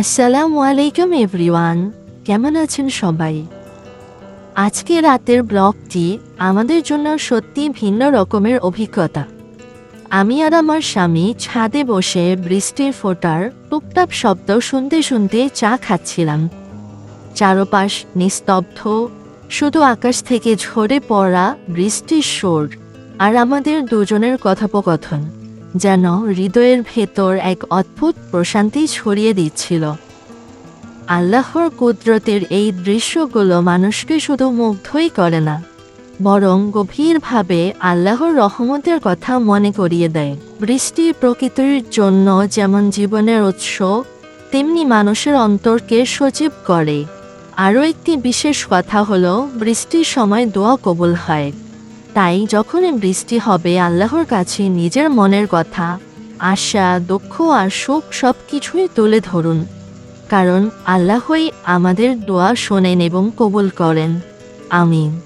আসসালামু আলাইকুম এভরিওয়ান কেমন আছেন সবাই? আজকে রাতের ব্লগটি আমাদের জন্য সত্যি ভিন্ন রকমের অভিজ্ঞতা। আমি আর আমার স্বামী ছাদে বসে বৃষ্টির ফোটার টুপটাপ শব্দ শুনতে শুনতে চা খাচ্ছিলাম। চারপাশ নিস্তব্ধ, শুধু আকাশ থেকে ঝরে পড়া বৃষ্টির সুর আর আমাদের দুজনের কথোপকথন। যেন হৃদয়ের ভেতর এক অদ্ভুত প্রশান্তি ছড়িয়ে দিচ্ছিল। আল্লাহর কুদরতের এই দৃশ্যগুলো মানুষকে শুধু মুগ্ধই করে না, বরং গভীরভাবে আল্লাহর রহমতের কথা মনে করিয়ে দেয়। বৃষ্টি প্রকৃতির জন্য যেমন জীবনের উৎস, তেমনি মানুষের অন্তরকে সজীব করে। আরও একটি বিশেষ কথা হলো, বৃষ্টির সময় দোয়া কবুল হয়। তাই যখনই বৃষ্টি হবে, আল্লাহর কাছে নিজের মনের কথা, আশা, দুঃখ আর সুখ সব কিছুই তুলে ধরুন। কারণ আল্লাহই আমাদের দোয়া শোনেন এবং কবুল করেন। আমিন।